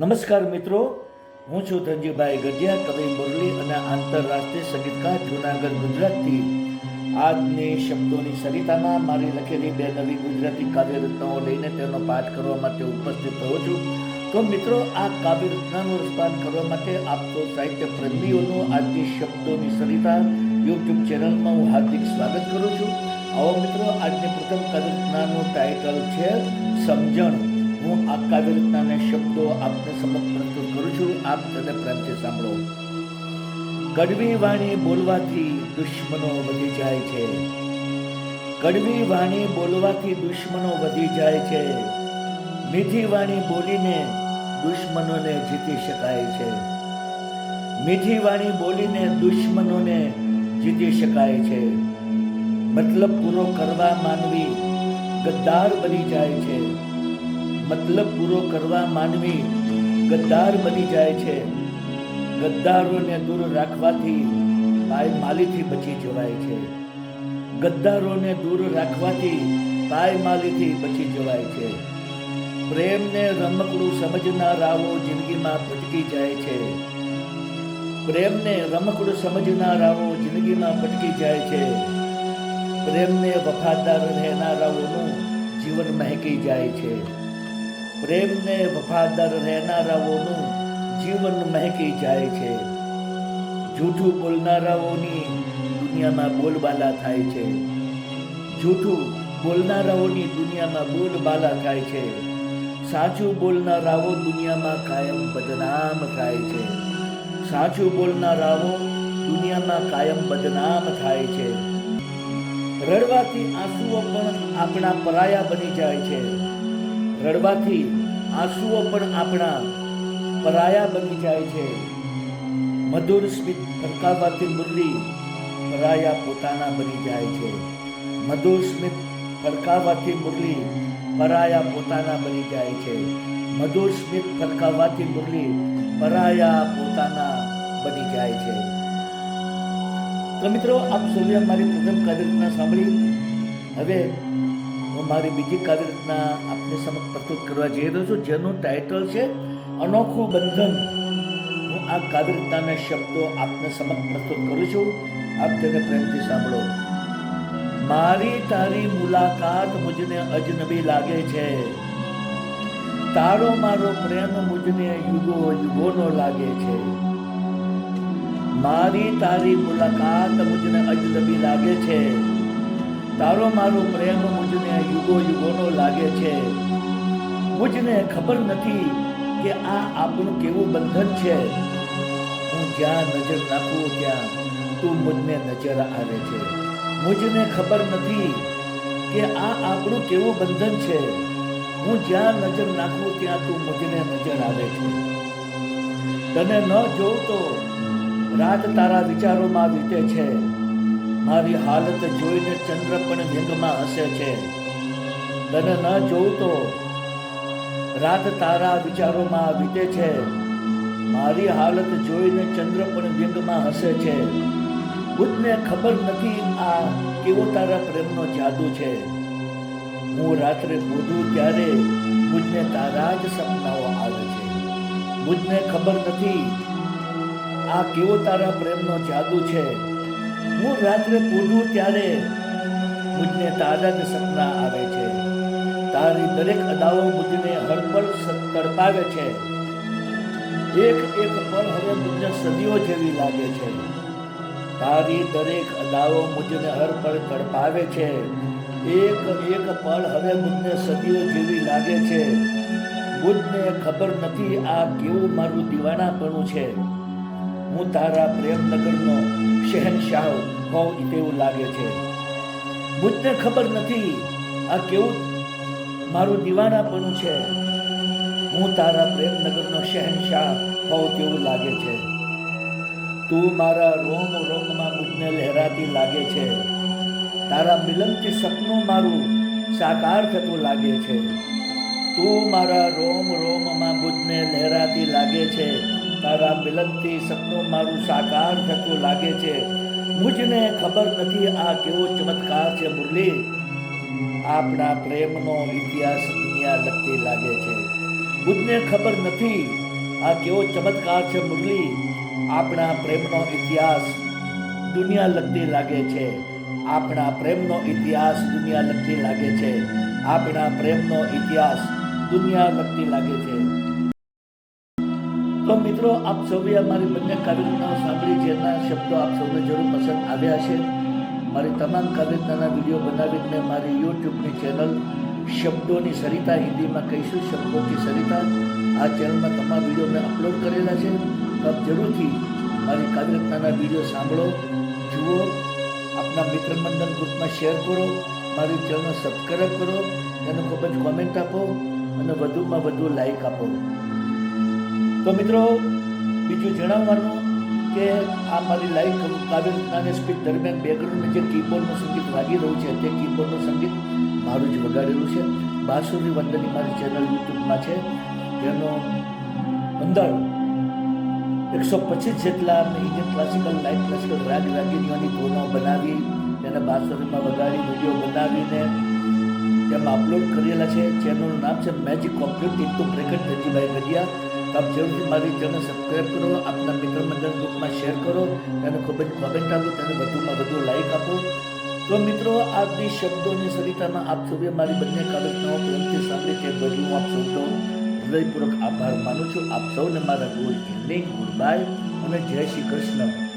નમસ્કાર મિત્રો, હું છું ધનજીભાઈ ગઢિયા, કવિ મુરલી અને આંતરરાષ્ટ્રીય સંગીતકાર, જુનાગઢ, ગુજરાતથી. આજની શબ્દોની સરિતામાં મારી લખેલી બે નવી ગુજરાતી કાવ્ય રચનાઓ લઈને તેનો પાઠ કરવા માટે ઉપસ્થિત થયો છું. તો મિત્રો, આ કાવ્ય રચનાનું રસપાન કરવા માટે આપ સાહિત્ય પ્રેમીઓનો આજની શબ્દોની સરિતા યુટ્યુબ ચેનલમાં હું હાર્દિક સ્વાગત કરું છું. આવો મિત્રો, આજની પ્રથમ કાવ્ય રચનાનું ટાઇટલ છે, સમજણ. હું આ કાવ્ય શબ્દો આપને સમક્ષ કરું છું. આપ તેને પ્રેમથી સાંભળો. કડવી વાણી બોલવાથી દુશ્મનો વધી જાય છે. કડવી વાણી બોલવાથી દુશ્મનો વધી જાય છે. મીઠી વાણી બોલીને દુશ્મનોને જીતી શકાય છે. મીઠી વાણી બોલીને દુશ્મનોને જીતી શકાય છે. મતલબ પૂરો કરવા માનવી ગદ્દાર બની જાય છે. મતલબ પૂરો કરવા માનવી ગદ્દાર બની જાય છે. ગદ્દારોને દૂર રાખવાથી પાય માલીથી બચી જવાય છે. ગદ્દારોને દૂર રાખવાથી પાય માલીથી બચી જવાય છે. પ્રેમને રમકડું સમજનારાઓ જિંદગીમાં ભટકી જાય છે. પ્રેમને રમકડું સમજનારાઓ જિંદગીમાં ભટકી જાય છે. પ્રેમને વફાદાર રહેનારાઓનું જીવન મહેકી જાય છે. પ્રેમને વફાદાર રહેનારાઓનું જીવન મહેકી જાય છે. જૂઠું બોલનારાઓની દુનિયામાં બોલબાલા થાય છે. જૂઠું બોલનારાઓની દુનિયામાં બોલબાલા થાય છે. સાચું બોલનારાઓ દુનિયામાં કાયમ બદનામ થાય છે. સાચું બોલનારાઓ દુનિયામાં કાયમ બદનામ થાય છે. રડવાથી આંસુઓ પણ આપણા પરાયા બની જાય છે. રડવાથી આંસુઓ પણ આપણા પરાયા બની જાય છે. મધુર સ્મિત ફરકાવવાથી મુરલી પરાયા પોતાના બની જાય છે. મધુર સ્મિત ફરકાવવાથી મુરલી પરાયા પોતાના બની જાય છે. મધુર સ્મિત ફરકાવવાથી મુરલી પરાયા પોતાના બની જાય છે. તો મિત્રો, આપ સૌએ મારી પ્રથમ કાર્યક્રમ સાંભળી. હવે હું મારી બીજી કાવ્યરચના આપને સમક્ષ પ્રસ્તુત કરવા જઈ રહ્યો છું, જેનું ટાઇટલ છે, અનોખું બંધન હું આ કાવ્યરચનાના શબ્દો આપને સમક્ષ પ્રસ્તુત કરું છું. આપ તેને પ્રેમથી સાંભળો. મારી તારી મુલાકાત મુજને અજનબી લાગે છે. તારો મારો પ્રેમ મુજને યુગો યુગોનો લાગે છે. મારી તારી મુલાકાત મુજને અજનબી લાગે છે. તારો મારો પ્રેમ મુજને યુગો યુગોનો લાગે છે. મુજને ખબર નથી કે આ આપણું કેવું બંધન છે. હું જ્યાં નજર નાખું ત્યાં તું મુજને નજર આવે છે. મુજને ખબર નથી કે આ આપણું કેવું બંધન છે. હું જ્યાં નજર નાખું ત્યાં તું મુજને નજર આવે છે. તને ન જોઉં તો રાત તારા વિચારોમાં વીતે છે. મારી હાલત જોઈને ચંદ્ર પણ વ્યંગમાં હસે છે. તને ન જોઉં તો રાત તારા વિચારોમાં વીતે છે. મારી હાલત જોઈને ચંદ્ર પણ વ્યંગમાં હસે છે. બુદ્ધને ખબર નથી આ કેવો તારા પ્રેમનો જાદુ છે. હું રાત્રે બોધું ત્યારે બુદ્ધને તારા જ સપનાઓ આવે છે. બુદ્ધને ખબર નથી આ કેવો તારા પ્રેમનો જાદુ છે. હું રાત્રે પૂરું ત્યારે મુજને તારા જ સપના આવે છે. તારી દરેક અદાઓ મુજને હળપળ તડપાવે છે. એક એક પળ હવે મુજને સદીઓ જેવી લાગે છે. તારી દરેક અદાઓ મુજને હર પળ તડપાવે છે. એક એક પળ હવે મુજને સદીઓ જેવી લાગે છે. મુજને ખબર નથી આ કેવું મારું દીવાનાપણું છે. હું તારા પ્રેમનગરનો શહેનશાહ હોવ તેવું લાગે છે. બુદ્ધને ખબર નથી આ કેવું મારું દીવાનાપણું છે. હું તારા પ્રેમનગરનો શહેનશાહ હોવ તેવું લાગે છે. તું મારા રોમ રોમમાં બુદ્ધને લહેરાતી લાગે છે. તારા મિલનથી સપનું મારું સાકાર થતું લાગે છે. તું મારા રોમ રોમમાં બુદ્ધને લહેરાતી લાગે છે. તારા મિલનથી સપનું મારું સાકાર થતું લાગે છે. મુજને ખબર નથી આ કેવો ચમત્કાર છે મુરલી. આપણા પ્રેમનો ઇતિહાસ દુનિયા લગતી લાગે છે. બુદ્ધને ખબર નથી આ કેવો ચમત્કાર છે મુરલી. આપણા પ્રેમનો ઇતિહાસ દુનિયા લગતી લાગે છે. આપણા પ્રેમનો ઇતિહાસ દુનિયા લગતી લાગે છે. આપણા પ્રેમનો ઇતિહાસ દુનિયા લગતી લાગે છે. તો મિત્રો, આપ સૌએ મારી બંને કાવ્યરચનાઓ સાંભળી જેના શબ્દો આપ સૌને જરૂર પસંદ આવ્યા છે મારી તમામ કાવ્યરચનાના વીડિયો બનાવીને મારી યુટ્યુબની ચેનલ શબ્દોની સરિતા હિન્દીમાં કહીશું શબ્દોની સરિતા. આ ચેનલમાં તમામ વીડિયો મેં અપલોડ કરેલા છે. તો આપ જરૂરથી મારી કાવ્યરચનાના વીડિયો સાંભળો, જુઓ, આપના મિત્ર મંડળ ગ્રુપમાં શેર કરો, મારી ચેનલ સબસ્ક્રાઈબ કરો, એનો ખૂબ જ કોમેન્ટ આપો, અને વધુમાં વધુ લાઈક આપો. તો મિત્રો, બીજું જણાવવાનું કે આ મારી લાઈવ કાવ્યરચનાની સ્પીચ દરમિયાન બેકગ્રાઉન્ડમાં જે કીબોર્ડનું સંગીત વાગી રહ્યું છે, તે કીબોર્ડનું સંગીત મારું જ વગાડેલું છે. બાસુરી વંદની મારી ચેનલ યુટ્યુબમાં છે. તેનો અંદર એકસો પચીસ જેટલા ઇન્ડિયન ક્લાસિકલ લાઇટ ક્લાસિકલ રાગ રાગીનીઓની ગોનો બનાવી, તેને બાસુરીમાં વગાડી વીડિયો બનાવીને તેમાં અપલોડ કરેલા છે. ચેનલનું નામ છે magic compute into bracket Dhanjibhai Gadhiya તો આપ જરૂરથી મારી ચેનલ સબસ્ક્રાઈબ કરો, આપના મિત્ર મંડળ ગ્રુપમાં શેર કરો તેને ખૂબ જ કોમેન્ટ આપો, તેને વધુમાં વધુ લાઇક આપો. તો મિત્રો, આજની શબ્દોની સરિતામાં આપ સૌએ મારી બંને કાર્યક્રમો પ્રેમથી સાંભળી તે બદલ હું આપ સૌનો હૃદયપૂર્વક આભાર માનું છું. આપ સૌને મારા ગુડ ઇવનિંગ ગુડ બાય અને જય શ્રી કૃષ્ણ.